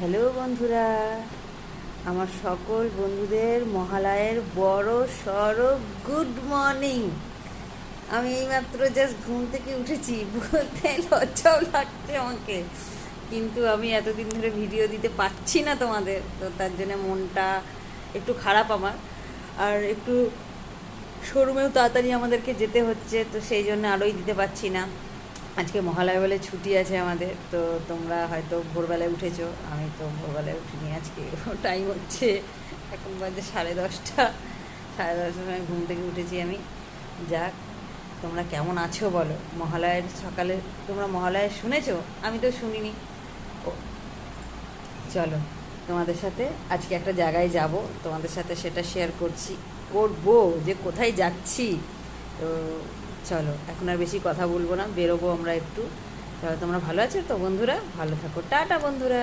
Hello বন্ধুরা, আমার সকল বন্ধুদের মহালয়ের বড় সড় গুড মর্নিং। আমি এইমাত্র জাস্ট ঘুম থেকে উঠেছি, বলতে লজ্জাও লাগছে আমাকে। কিন্তু আমি এতদিন ধরে ভিডিও দিতে পারছি না তোমাদের, তো তার জন্য মনটা একটু খারাপ আমার। আর একটু শোরুমেও তাড়াতাড়ি আমাদেরকে যেতে হচ্ছে, তো সেই জন্য আরোই দিতে পারছি না। আজকে মহালয়া বলে ছুটি আছে আমাদের, তো তোমরা হয়তো ভোরবেলায় উঠেছো, আমি তো ভোরবেলায় উঠিনি আজকে টাইম হচ্ছে এখন বাজে সাড়ে দশটা, সাড়ে দশটার সময় ঘুম থেকে উঠেছি আমি। যাক, তোমরা কেমন আছো বলো? মহালয়ের সকালে তোমরা মহালয়া শুনেছো? আমি তো শুনিনি। ও, চলো, তোমাদের সাথে আজকে একটা জায়গায় যাব, তোমাদের সাথে সেটা শেয়ার করছি, করব যে কোথায় যাচ্ছি। তো চলো, এখন আর বেশি কথা বলব না, বেরোবো আমরা একটু। তাহলে তোমরা ভালো আছো তো বন্ধুরা? ভালো থাকো। টাটা বন্ধুরা।